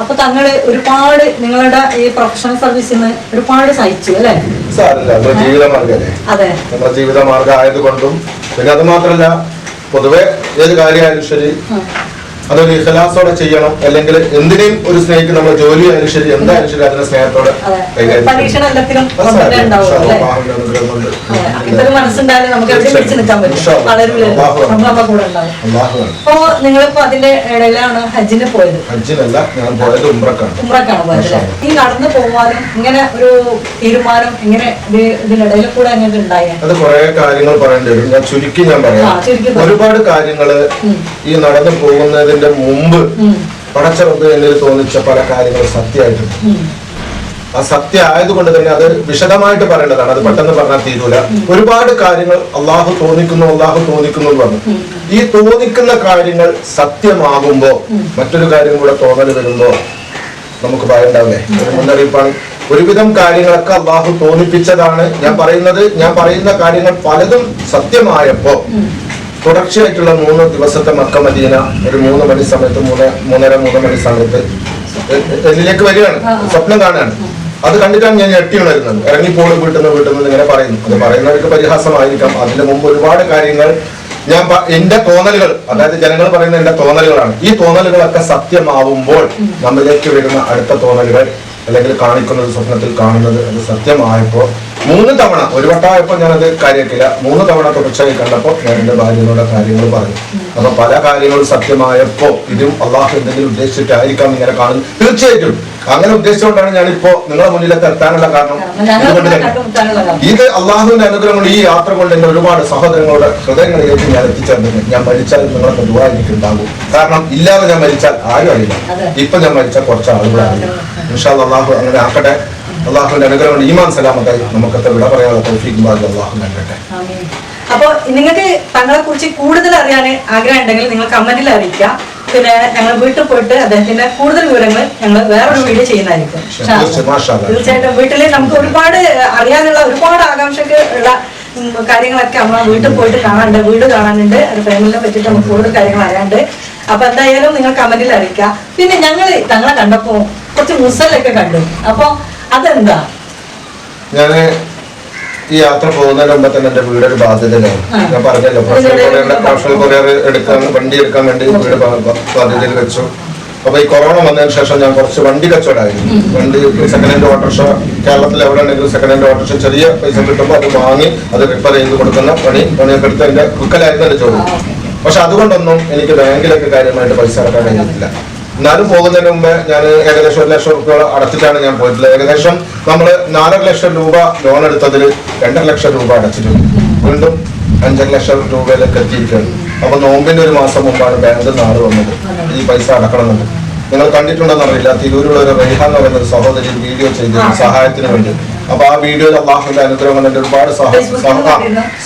അപ്പൊ തങ്ങൾ ഒരുപാട് നിങ്ങളുടെ ഈ പ്രൊഫഷണൽ സർവീസിൽ നിന്ന് ഒരുപാട് സഹിച്ചു അല്ലേ? സാറില്ല നമ്മുടെ ജീവിതമാർഗല്ലേ അതെ. നമ്മുടെ ജീവിതമാർഗം ആയതുകൊണ്ടും പിന്നെ അത് മാത്രല്ല പൊതുവെ ഏത് കാര്യമായാലും ശരി അതൊരു ഇഖലാസോടെ ചെയ്യണം. അല്ലെങ്കിൽ എന്തിനേയും ഒരു സ്നേഹിക്ക് നമ്മൾ ജോലി ആയാലും ശരി എന്തായാലും ശരി അതിനെ സ്നേഹത്തോടെ നിങ്ങളിപ്പോ അതിന്റെ ഇടയിലാണ് ഹജ്ജിന് പോയത്. ഹജ്ജിനല്ല ഞാൻ പോയത് ഉംറക്കാണ്. ഉമ്രക്കാണ് പോയത് ഈ നടന്നു പോവാനും ഇങ്ങനെ ഒരു തീരുമാനം ഇങ്ങനെ ഇത് ഇതിനിടയിൽ കൂടെ അങ്ങനെ ഉണ്ടായി? അത് കുറെ കാര്യങ്ങൾ പറയേണ്ടി വരും. ഞാൻ ചുരുക്കി ഞാൻ പറയാം. ഒരുപാട് കാര്യങ്ങൾ ഈ നടന്നു പോകുന്നതിന്റെ മുമ്പ് പടച്ചറബ് എന്നിൽ തോന്നിച്ച പല കാര്യങ്ങളും സത്യമായിട്ടുണ്ട്. ആ സത്യം ആയതുകൊണ്ട് തന്നെ അത് വിശദമായിട്ട് പറയേണ്ടതാണ്. അത് പെട്ടെന്ന് പറഞ്ഞാൽ തീരൂല. ഒരുപാട് കാര്യങ്ങൾ അള്ളാഹു തോന്നിക്കുന്നു അള്ളാഹു തോന്നിക്കുന്നു എന്ന് പറഞ്ഞു. ഈ തോന്നിക്കുന്ന കാര്യങ്ങൾ സത്യമാകുമ്പോ മറ്റൊരു കാര്യം കൂടെ തോന്നൽ വരുമ്പോ നമുക്ക് ഭയം ഉണ്ടാവില്ലേ ഒരു മുന്നറിയിപ്പാണ്. ഒരുവിധം കാര്യങ്ങളൊക്കെ അള്ളാഹു തോന്നിപ്പിച്ചതാണ്. ഞാൻ പറയുന്നത് ഞാൻ പറയുന്ന കാര്യങ്ങൾ പലതും സത്യമായപ്പോ തുടർച്ചയായിട്ടുള്ള മൂന്ന് ദിവസത്തെ മക്ക മദീന ഒരു മൂന്ന് മണി സമയത്ത് മൂന്ന് മൂന്നര മൂന്ന് മണി സമയത്ത് എന്നിലേക്ക് വരികയാണ്. സ്വപ്നം കാണുകയാണ്. അത് കണ്ടിട്ടാണ് ഞാൻ ഞെട്ടി ഉണരുന്നത്. ഇറങ്ങിപ്പോൾ വീട്ടിൽ നിന്ന് വീട്ടിൽ നിന്ന് ഇങ്ങനെ പറയുന്നു. അത് പറയുന്നവർക്ക് പരിഹാസമായിരിക്കാം. അതിന് മുമ്പ് ഒരുപാട് കാര്യങ്ങൾ ഞാൻ എന്റെ തോന്നലുകൾ അതായത് ജനങ്ങൾ പറയുന്ന എന്റെ തോന്നലുകളാണ്. ഈ തോന്നലുകളൊക്കെ സത്യമാവുമ്പോൾ നമ്മളിലേക്ക് വരുന്ന അടുത്ത തോന്നലുകൾ അല്ലെങ്കിൽ കാണിക്കുന്നത് സ്വപ്നത്തിൽ കാണുന്നത് അത് സത്യമായപ്പോ മൂന്ന് തവണ ഒരു വട്ടമായപ്പോ ഞാനത് കാര്യമാക്കില്ല മൂന്ന് തവണ തുടർച്ചയായി കണ്ടപ്പോൾ ഞാൻ എന്റെ ഭാര്യയോട് കാര്യങ്ങൾ പറഞ്ഞു. അപ്പൊ പല കാര്യങ്ങളും സത്യമായപ്പോ ഇതും അള്ളാഹു എന്തെങ്കിലും ഉദ്ദേശിച്ചിട്ടായിരിക്കാം ഇങ്ങനെ കാണുന്നത്. തീർച്ചയായിട്ടും. അങ്ങനെ ഉദ്ദേശിച്ചുകൊണ്ടാണ് ഞാനിപ്പോ നിങ്ങളെ മുന്നിലേക്ക് എത്താനുള്ള കാരണം. ഇത് അള്ളാഹുവിന്റെ അനുഗ്രഹം കൊണ്ട് ഈ യാത്ര കൊണ്ട് എന്റെ ഒരുപാട് സഹോദരങ്ങളുടെ ഹൃദയങ്ങളിലേക്ക് ഞാൻ എത്തിച്ചേർന്നിട്ടുണ്ട് ഞാൻ മരിച്ചാൽ നിങ്ങളൊക്കെ ദുവാ എനിക്ക് ഉണ്ടാകും കാരണം ഇല്ലാതെ ഞാൻ മരിച്ചാൽ ആരും അറിയില്ല. ഇപ്പൊ ഞാൻ മരിച്ചാൽ കുറച്ച് ആളുകളാണ്. ഇൻഷാ അള്ളാഹു അങ്ങനെ ആക്കട്ടെ. അള്ളാഹുവിന്റെ അനുഗ്രഹം കൊണ്ട് ഈമാൻ സലാമത്തായി. നമുക്കത്തെ വിട പറയാനുള്ള തൗഫീഖ് ഭാഗ്യം അള്ളാഹു നൽകട്ടെ. ആമീൻ. അപ്പൊ നിങ്ങൾക്ക് തങ്ങളെ കുറിച്ച് കൂടുതൽ അറിയാൻ ആഗ്രഹം ഉണ്ടെങ്കിൽ നിങ്ങൾ കമന്റിൽ അറിയിക്കുക. പിന്നെ ഞങ്ങൾ വീട്ടിൽ പോയിട്ട് അദ്ദേഹത്തിന്റെ കൂടുതൽ വിവരങ്ങൾ ഞങ്ങൾ വേറൊരു വീഡിയോ ചെയ്യുന്നതായിരിക്കും. തീർച്ചയായിട്ടും വീട്ടിൽ നമുക്ക് ഒരുപാട് അറിയാനുള്ള ഒരുപാട് ആകാംക്ഷക്ക് ഉള്ള കാര്യങ്ങളൊക്കെ നമ്മൾ വീട്ടിൽ പോയിട്ട് കാണാനുണ്ട്. വീട് കാണാനുണ്ട്. അത് ഫാമിലിനെ പറ്റിയിട്ട് നമുക്ക് കൂടുതൽ കാര്യങ്ങൾ അറിയാണ്ട് അപ്പൊ എന്തായാലും നിങ്ങൾ കമന്റിൽ അറിയിക്കുക. പിന്നെ ഞങ്ങൾ തങ്ങളെ കണ്ടപ്പോ കുറച്ച് മുസലൊക്കെ കണ്ടു. അപ്പൊ അതെന്താ? ഞാൻ ഈ യാത്ര പോകുന്നതിന് മുമ്പ് തന്നെ എന്റെ വീടൊരു ബാധ്യതയിലാണ് ഞാൻ പറഞ്ഞല്ലോ പ്രൊഫഷണൽ കൊറിയർ പ്രൊഫഷണൽ കൊറിയർ എടുക്കാൻ വണ്ടി എടുക്കാൻ വേണ്ടി വീട് ബാധ്യതയിൽ വെച്ചു. അപ്പൊ ഈ കൊറോണ വന്നതിന് ശേഷം ഞാൻ കുറച്ച് വണ്ടി കച്ചവടമായിരുന്നു. വണ്ടി സെക്കൻഡ് ഹാൻഡ് ഓട്ടോറിക്ഷ കേരളത്തിൽ എവിടെ ഉണ്ടെങ്കിലും സെക്കൻഡ് ഹാൻഡ് ഓട്ടോറിക്ഷ ചെറിയ പൈസ കിട്ടുമ്പോൾ അത് വാങ്ങി അത് റിപ്പയർ ചെയ്ത് കൊടുക്കുന്ന പണി പണിയൊക്കെ എടുത്ത് അതിന്റെ കുക്കലായിരുന്നു എന്റെ ജോലി. പക്ഷെ അതുകൊണ്ടൊന്നും എനിക്ക് ബാങ്കിലൊക്കെ കാര്യമായിട്ട് പൈസ ഇറക്കാൻ കഴിഞ്ഞിട്ടില്ല. എന്നാലും പോകുന്നതിന് മുമ്പേ ഞാൻ ഏകദേശം ഒരു ലക്ഷം രൂപ അടച്ചിട്ടാണ് ഞാൻ പോയിട്ടുള്ളത്. ഏകദേശം നമ്മൾ നാലര ലക്ഷം രൂപ ലോൺ എടുത്തതിൽ രണ്ടര ലക്ഷം രൂപ അടച്ചിട്ടുണ്ട് വീണ്ടും അഞ്ചര ലക്ഷം രൂപയിലേക്ക് എത്തിയിരിക്കുകയാണ്. അപ്പൊ നോമ്പിന്റെ ഒരു മാസം മുമ്പാണ് ബാങ്ക് നിന്ന് ആൾ വന്നത്. ഈ പൈസ അടക്കണമെന്നുണ്ട് നിങ്ങൾ കണ്ടിട്ടുണ്ടെന്ന് അറിയില്ല തിരൂരുള്ള ഒരു എന്ന് പറയുന്ന ഒരു സഹോദരി വീഡിയോ ചെയ്തു സഹായത്തിന് വേണ്ടി. അപ്പൊ ആ വീഡിയോയിൽ അള്ളാഹുന്റെ അനുഗ്രഹം കൊണ്ട് ഒരുപാട്.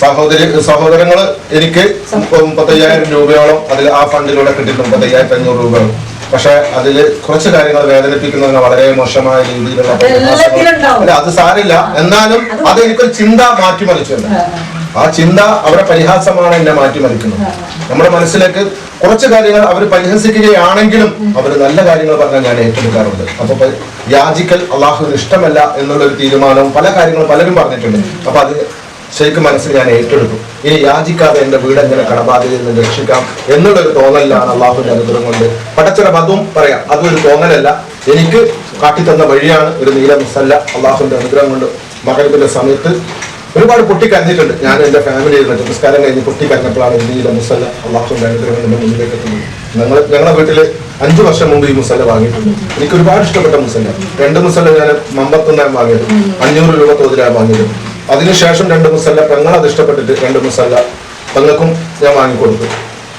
സഹോദരി സഹോദരങ്ങൾ എനിക്ക് മുപ്പത്തയ്യായിരം രൂപയോളം അതിൽ ആ ഫണ്ടിലൂടെ കിട്ടിയിട്ടുണ്ട് മുപ്പത്തയ്യായിരത്തി അഞ്ഞൂറ് രൂപയോളം. പക്ഷെ അതിൽ കുറച്ച് കാര്യങ്ങൾ വേദനിപ്പിക്കുന്നതിന് വളരെ മോശമായ രീതിയിലുള്ള. അല്ല അത് സാരില്ല എന്നാലും അത് എനിക്കൊരു ചിന്ത മാറ്റിമറിച്ചുണ്ട് ആ. ചിന്ത അവരുടെ പരിഹാസമാണ് എന്നെ മാറ്റിമറിക്കുന്നത്. നമ്മുടെ മനസ്സിലേക്ക് കുറച്ച് കാര്യങ്ങൾ അവർ പരിഹസിക്കുകയാണെങ്കിലും അവർ നല്ല കാര്യങ്ങൾ പറഞ്ഞാൽ ഞാൻ ഏറ്റെടുക്കാറുണ്ട്. അപ്പൊ യാചിക്കൽ അള്ളാഹുവിന് ഇഷ്ടമല്ല എന്നുള്ളൊരു തീരുമാനവും പല കാര്യങ്ങളും പലരും പറഞ്ഞിട്ടുണ്ട്. അപ്പൊ അത് ശരിക്കും മനസ്സിൽ ഞാൻ ഏറ്റെടുക്കും ഇനി യാചിക്കാതെ എന്റെ വീട് എങ്ങനെ കടബാധ്യതയിൽ നിന്ന് രക്ഷിക്കാം എന്നുള്ളൊരു തോന്നലിലാണ് അള്ളാഹുവിന്റെ അനുഗ്രഹം കൊണ്ട്. പടച്ചിറപ്പ് അതും പറയാം. അതും ഒരു തോന്നലല്ല. എനിക്ക് കാട്ടിത്തന്ന വഴിയാണ് ഒരു നീല മിസ്സല്ല അള്ളാഹുവിന്റെ അനുഗ്രഹം കൊണ്ട് മകനത്തിന്റെ സമയത്ത് ഒരുപാട് പൊട്ടിക്കരഞ്ഞിട്ടുണ്ട്. ഞാൻ എന്റെ ഫാമിലി ഇരുന്നിട്ട് നിസ്കാരം കഴിഞ്ഞ് പൊട്ടിക്കരഞ്ഞപ്പോഴാണ് കരഞ്ഞപ്പോഴാണ് നീല മുസല്ല അള്ളാഹുന്റെ അനുഗ്രഹം കൊണ്ട് മുന്നിലേക്ക് എത്തുന്നത്. ഞങ്ങൾ ഞങ്ങളുടെ വീട്ടിൽ അഞ്ചു വർഷം മുമ്പ് ഈ മുസല്ല വാങ്ങിയിട്ടുണ്ട്. എനിക്ക് ഒരുപാട് ഇഷ്ടപ്പെട്ട മുസല്ല രണ്ട് മുസല്ല ഞാൻ മമ്പത്തൊന്നായി വാങ്ങിയത്. അഞ്ഞൂറ് രൂപ തോതിലാണ് വാങ്ങിയത്. അതിനുശേഷം രണ്ട് മുസല്ല പെങ്ങൾ അത് ഇഷ്ടപ്പെട്ടിട്ട് രണ്ട് മുസല്ല പെങ്ങൾക്കും ഞാൻ വാങ്ങിക്കൊടുത്തു.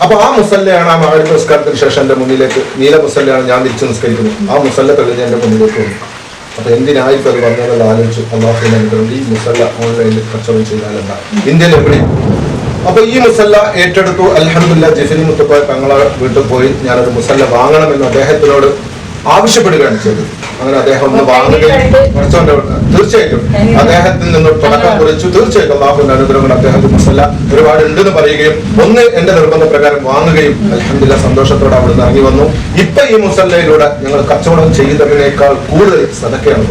അപ്പൊ ആ മുസല്ലയാണ് ആ മകര നിസ്കാരത്തിന് ശേഷം എന്റെ മുന്നിലേക്ക് നീല മുസല്ലയാണ് ഞാൻ തിരിച്ച് നിസ്കരിക്കുന്നത്. ആ മുസല്ല തെളിഞ്ഞ് എന്റെ മുന്നിലേക്ക് വന്നു. അപ്പൊ എന്തിനായിരിക്കും അത് വന്നതെന്ന് ആലോചിച്ചു അള്ളാഹുവിന്റെ അനുഗ്രഹം ഈ മുസല്ല ഓൺലൈനിൽ കച്ചവടം ചെയ്താലെന്താ? ഇന്ത്യയിൽ എവിടെ? അപ്പൊ ഈ മുസല്ല ഏറ്റെടുത്തു. അലഹമില്ല ജെഫിനി മുത്തപ്പ തങ്ങളെ വീട്ടിൽ പോയി ഞാനൊരു മുസല്ല വാങ്ങണമെന്ന് അദ്ദേഹത്തിനോട് ആവശ്യപ്പെടുകയാണ് ചെയ്തത്. അങ്ങനെ അദ്ദേഹം ഒന്ന് വാങ്ങുകയും കുറച്ചുകൊണ്ട് തീർച്ചയായിട്ടും. അദ്ദേഹത്തിൽ നിന്ന് തുടക്കം കുറിച്ചു. തീർച്ചയായിട്ടും അള്ളാഹുവിന്റെ അനുഗ്രഹം കൊണ്ട് അദ്ദേഹത്തിന് മുസല്ല ഒരുപാട് ഉണ്ടെന്ന് പറയുകയും ഒന്ന് എന്റെ നിർബന്ധ പ്രകാരം വാങ്ങുകയും അലഹമില്ല സന്തോഷത്തോടെ അവിടെ നിന്ന് ഇറങ്ങി വന്നു. ഇപ്പൊ ഈ മുസല്ലയിലൂടെ ഞങ്ങൾ കച്ചവടം ചെയ്തതിനേക്കാൾ കൂടുതൽ സതക്കയാണ്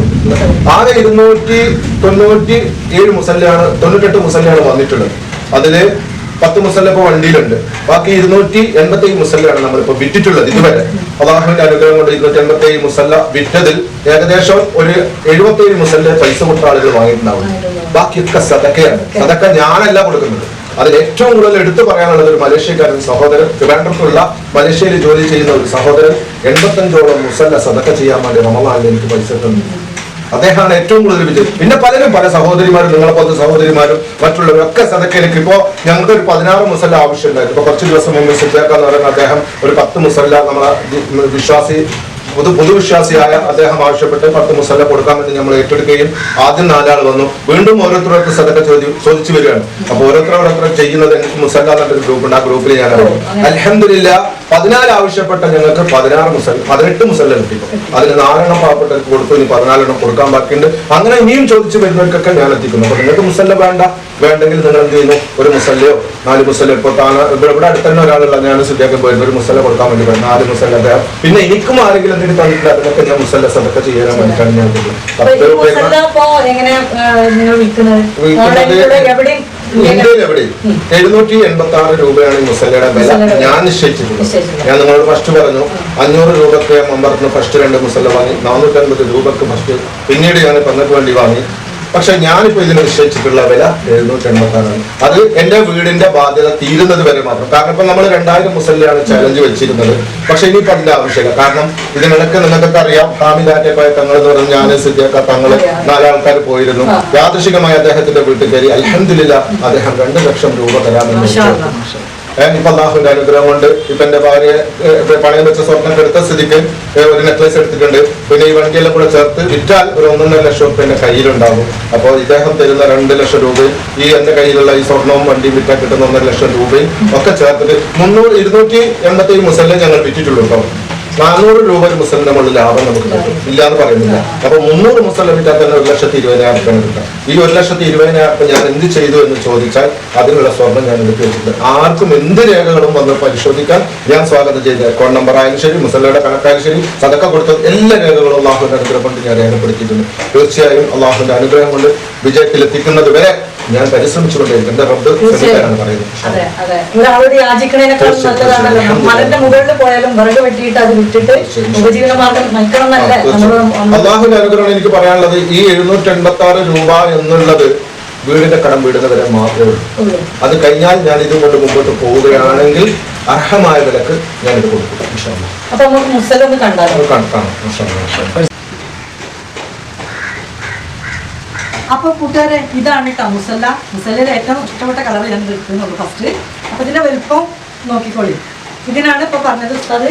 ആകെ ഇരുന്നൂറ്റി തൊണ്ണൂറ്റി ഏഴ് മുസല്ലയാണ് തൊണ്ണൂറ്റെട്ട് മുസല്ലയാണ് വന്നിട്ടുള്ളത്. അതിൽ പത്ത് മുസല്ല ഇപ്പൊ വണ്ടിയിലുണ്ട്. ബാക്കി ഇരുന്നൂറ്റി എൺപത്തി ഏഴ് മുസല്ലയാണ് നമ്മളിപ്പോ വിറ്റിട്ടുള്ളത് ഇതുവരെ. അള്ളാഹുവിന്റെ അനുഗ്രഹം കൊണ്ട് ഇരുന്നൂറ്റി എൺപത്തി ഏഴ് മുസല്ല വിറ്റതിൽ ഏകദേശം ഒരു എഴുപത്തി ഏഴ് മുസല്ല പൈസ കൊടുത്ത ആളുകൾ വാങ്ങിയിട്ടുണ്ടാവും. ബാക്കിയൊക്കെ സതക്കയാണ് സതക്ക ഞാനല്ല കൊടുക്കുന്നത്. അതിൽ ഏറ്റവും കൂടുതൽ എടുത്തു പറയാനുള്ളത് ഒരു മലേഷ്യക്കാരൻ സഹോദരൻ ട്രിവാൻഡ്രത്തുള്ള മലേഷ്യയിൽ ജോലി ചെയ്യുന്ന ഒരു സഹോദരൻ എൺപത്തഞ്ചോളം മുസല്ല സതക്ക ചെയ്യാൻ വേണ്ടി റമലാനിൽ എനിക്ക് പൈസ തന്നു. അദ്ദേഹമാണ് ഏറ്റവും കൂടുതൽ വിജയം. പിന്നെ പലരും പല സഹോദരിമാരും നിങ്ങളെ പോലത്തെ സഹോദരിമാരും മറ്റുള്ളവരൊക്കെ സദക്കയിലേക്ക് ഇപ്പോ ഞങ്ങൾക്ക് ഒരു പതിനാറ് മുസല്ല ആവശ്യമുണ്ടായിരുന്നു. ഇപ്പൊ കുറച്ച് ദിവസം മുമ്പ് സിദ്ധാക്ക എന്ന് പറയുന്ന അദ്ദേഹം ഒരു പത്ത് മുസല്ല നമ്മളെ വിശ്വാസി പൊതു പൊതുവിശ്വാസിയായ അദ്ദേഹം ആവശ്യപ്പെട്ട് പത്ത് മുസല്ല കൊടുക്കാമെന്ന് നമ്മൾ ഏറ്റെടുക്കുകയും ആദ്യം നാലാൾ വന്നു. വീണ്ടും ഓരോരുത്തരോട് സദക്ക ചോദ്യം ചോദിച്ചു വരികയാണ്. അപ്പൊ ഓരോരുത്തരോടൊക്കെ ചെയ്യുന്നത് എനിക്ക് മുസല്ല എന്നൊരു ഗ്രൂപ്പ് ഉണ്ട് ആ ഗ്രൂപ്പിൽ ഞാൻ അറിയാം അലഹമില്ല പതിനാല് ആവശ്യപ്പെട്ട ഞങ്ങൾക്ക് പതിനാറ് മുസൽ പതിനെട്ട് മുസല്ല കിട്ടി അതിന് നാലെണ്ണം പാവപ്പെട്ടവർക്ക് കൊടുത്തു ഇനി പതിനാലെണ്ണം കൊടുക്കാൻ ബാക്കിയുണ്ട്. അങ്ങനെ ഇനിയും ചോദിച്ചു വരുന്നവർക്കൊക്കെ ഞാൻ എത്തിക്കുന്നു. അപ്പൊ നിങ്ങൾക്ക് മുസല്ല വേണ്ട. വേണ്ടെങ്കിൽ നിങ്ങൾ എന്ത് ചെയ്യുന്നു? ഒരു മുസല്ലയോ നാല് മുസല്ല ഇപ്പൊ താന ഇവിടെ ഇവിടെ അടുത്ത് തന്നെ ഒരാളുള്ള ഞാൻ ശരിയാക്കി പോയിരുന്നു. ഒരു മുസല്ല കൊടുക്കാൻ വേണ്ടി പോയി നാല് മുസല്ല അദ്ദേഹം. പിന്നെ എനിക്കും ആരെങ്കിലും എന്തെങ്കിലും തന്നിട്ടില്ല അതിനൊക്കെ ഞാൻ മുസല്ല സദക്ക ചെയ്യാൻ വേണ്ടിയിട്ടാണ് ഞാൻ വിൽക്കുന്നത് ഇന്ത്യയിൽ എവിടെ എഴുന്നൂറ്റി എൺപത്തി ആറ് രൂപയാണ് ഈ മുസല്ലയുടെ വില. ഞാൻ നിശ്ചയിച്ചിട്ടുള്ളത്. ഞാൻ നിങ്ങളോട് ഫസ്റ്റ് പറഞ്ഞു അഞ്ഞൂറ് രൂപക്ക് മമ്പറത്തിന് ഫസ്റ്റ് രണ്ട് മുസല്ല വാങ്ങി നാനൂറ്റി അൻപത് രൂപക്ക് ഫസ്റ്റ് പിന്നീട് ഞാൻ പങ്ങൾക്ക് വേണ്ടി വാങ്ങി. പക്ഷെ ഞാനിപ്പോ ഇതിന് നിശ്ചയിച്ചിട്ടുള്ള വില എഴുന്നൂറ്റി എൺപത്താറാണ് അത് എന്റെ വീടിന്റെ ബാധ്യത തീരുന്നത് വരെ മാത്രം. കാരണം ഇപ്പൊ നമ്മൾ രണ്ടായിരം മുസലിലാണ് ചലഞ്ച് വെച്ചിരുന്നത്. പക്ഷെ ഇനിയിപ്പോ അതിന്റെ ആവശ്യമില്ല. കാരണം ഇതിനിടയ്ക്ക് നിങ്ങൾക്കൊക്കെ അറിയാം ഹാമിദാറ്റെ പോയ തങ്ങൾ എന്ന് പറഞ്ഞ ഞാൻ സിദ്ധിയൊക്കെ തങ്ങൾ നാലാൾക്കാർ പോയിരുന്നു. യാദൃശികമായി അദ്ദേഹത്തിന്റെ വീട്ടിൽ കയറി അലഹമില്ല അദ്ദേഹം രണ്ട് ലക്ഷം രൂപ തരാമെന്ന് ഇപ്പൊ അള്ളാഹുവിന്റെ അനുഗ്രഹം കൊണ്ട് ഇപ്പൊ എന്റെ ഭാര്യ പണയം വെച്ച സ്വർണം എടുത്ത സ്ഥിതിക്ക് ഒരു നെക്ലസ് എടുത്തിട്ടുണ്ട്. പിന്നെ ഈ വണ്ടിയെല്ലാം കൂടെ ചേർത്ത് വിറ്റാൽ ഒരു ഒന്നൊന്നര ലക്ഷം റുപ്യ എന്റെ കയ്യിലുണ്ടാകും. അപ്പോൾ ഇദ്ദേഹം തരുന്ന രണ്ട് ലക്ഷം രൂപയും ഈ എന്റെ കയ്യിലുള്ള ഈ സ്വർണവും വണ്ടിയും വിറ്റാൽ കിട്ടുന്ന ഒന്നര ലക്ഷം രൂപയും ഒക്കെ ചേർത്തിട്ട് മുന്നൂറ് ഇരുന്നൂറ്റി എൺപത്തി മുസല്ലേ ഞങ്ങൾ വിറ്റിട്ടുള്ളൂ കേട്ടോ. നാനൂറ് രൂപ ഒരു മുസലിന്റെ മുകളിൽ ലാഭം നമുക്ക് കിട്ടും. ഇല്ലാന്ന് പറയുന്നില്ല. അപ്പൊ മുന്നൂറ് മുസ്ലിം വിറ്റാൽ തന്നെ ഒരു ലക്ഷത്തി ഇരുപതിനായിരം രൂപ കിട്ടാം. ഈ ഒരു ലക്ഷത്തി ഇരുപതിനായിരം രൂപ ഞാൻ എന്ത് ചെയ്തു എന്ന് ചോദിച്ചാൽ അതിനുള്ള സ്വർണം ഞാൻ എടുത്തു വെച്ചിട്ടുണ്ട്. ആർക്കും എന്ത് രേഖകളും വന്ന് പരിശോധിക്കാൻ ഞാൻ സ്വാഗതം ചെയ്ത് അക്കൗണ്ട് നമ്പർ ആയാലും ശരി മുസല്ലയുടെ കണക്കായാലും ശരി സതക്ക കൊടുത്ത എല്ലാ രേഖകളും അള്ളാഹുവിന്റെ അനുഗ്രഹം കൊണ്ട് ഞാൻ രേഖപ്പെടുത്തിയിട്ടുണ്ട്. തീർച്ചയായും അള്ളാഹുവിന്റെ അനുഗ്രഹം കൊണ്ട് വിജയത്തിലെത്തിക്കുന്നത് വരെ ഞാൻ പരിശ്രമിച്ചുകൊണ്ടിരിക്കും എന്റെ റബ്ബ് പറയുന്നത്. അതെ അതെ. ഒരാളോട് യാചിക്കണേനേക്കാളും നല്ലതാണല്ലോ. മലന്റെ മുകളിൽ പോയാലും വിറക് വെട്ടിയിട്ട് അത് വിറ്റിട്ട് ഉപജീവന മാർഗം നയിക്കണം എന്നല്ലേ അള്ളാഹുവിന്റെ അനുഗ്രഹം എനിക്ക് പറയാനുള്ളത് ഈ എഴുന്നൂറ്റി എൺപത്തി ആറ് രൂപ എന്നുള്ളത് വീടിന്റെ കടം വീടുന്നവരെ മാത്രമേ ഉള്ളൂ. അത് കഴിഞ്ഞാൽ ഞാൻ ഇതുകൊണ്ട് മുമ്പോട്ട് പോവുകയാണെങ്കിൽ അർഹമായ വിലക്ക് ഞാൻ ഇത് കൊടുക്കും ഇൻഷാ അല്ലാ. അപ്പൊ നമുക്ക് മുസല ഒന്ന് കണ്ടാലോ അത് കാണാം അപ്പൊ കൂട്ടുകാരെ ഇതാണ് കേട്ടോ മുസല്ല മുസല്ലയിൽ ഏറ്റവും ഇഷ്ടപ്പെട്ട കളർ ഞാൻ എടുക്കുന്നുള്ളൂ ഫസ്റ്റ് അപ്പൊ ഇതിന്റെ വലിപ്പം നോക്കിക്കോളി. ഇതിനാണ് ഇപ്പൊ പറഞ്ഞത് ഉസ്താദ്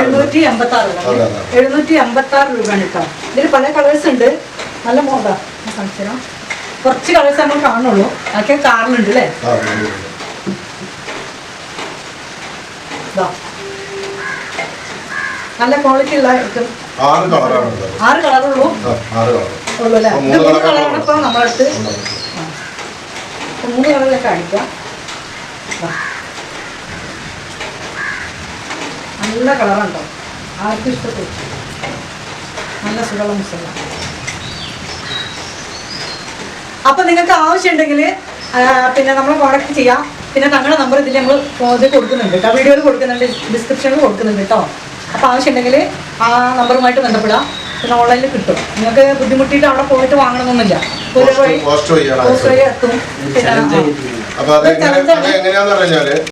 എഴുന്നൂറ്റി എൺപത്തി ആറ്. എഴുന്നൂറ്റി എൺപത്തി ആറ് രൂപയാണ് കേട്ടോ. ഇതിൽ പല കളേഴ്സ് ഉണ്ട്. നല്ല മോഡാ സംശയം കുറച്ച് കളേഴ്സ് നമ്മൾ കാണുള്ളൂ. അതൊക്കെ കാറിലുണ്ട് അല്ലേ. നല്ല ക്വാളിറ്റി ഉള്ള. ആറ് കളറുള്ളൂ. ആറ് കളർ ഉള്ളൂ അല്ലേ? ആ, ഇത് മൂന്ന് മൂന്ന് കളറാണ് ഇപ്പൊ നമ്മളടുത്ത് അപ്പൊ മൂന്ന് കളറിലൊക്കെ കാണിക്കാം. നല്ല കളറുണ്ടോ? ആർക്കും ഇഷ്ടപ്പെട്ടു. നല്ല സുഖമുള്ള മുസല്ല അപ്പൊ നിങ്ങൾക്ക് ആവശ്യമുണ്ടെങ്കിൽ പിന്നെ നമ്മൾ കോൺടാക്ട് ചെയ്യാം. പിന്നെ ഞങ്ങളുടെ നമ്പർ ഇതിൽ നമ്മൾ ഇത് കൊടുക്കുന്നുണ്ട് കേട്ടോ. വീഡിയോയിൽ കൊടുക്കുന്നുണ്ട് ഡിസ്ക്രിപ്ഷനിൽ കൊടുക്കുന്നുണ്ട് കേട്ടോ. അപ്പോൾ ആവശ്യമുണ്ടെങ്കിൽ ആ നമ്പറുമായിട്ട് ബന്ധപ്പെടാം. പിന്നെ ഓൺലൈനിൽ കിട്ടും. നിങ്ങൾക്ക് ബുദ്ധിമുട്ടിയിട്ട് അവിടെ പോയിട്ട് വാങ്ങണമെന്നില്ല ഒരു വഴി പോസ്റ്റ് വഴി എത്തും. പിന്നെ അപ്പൊ പറഞ്ഞാൽ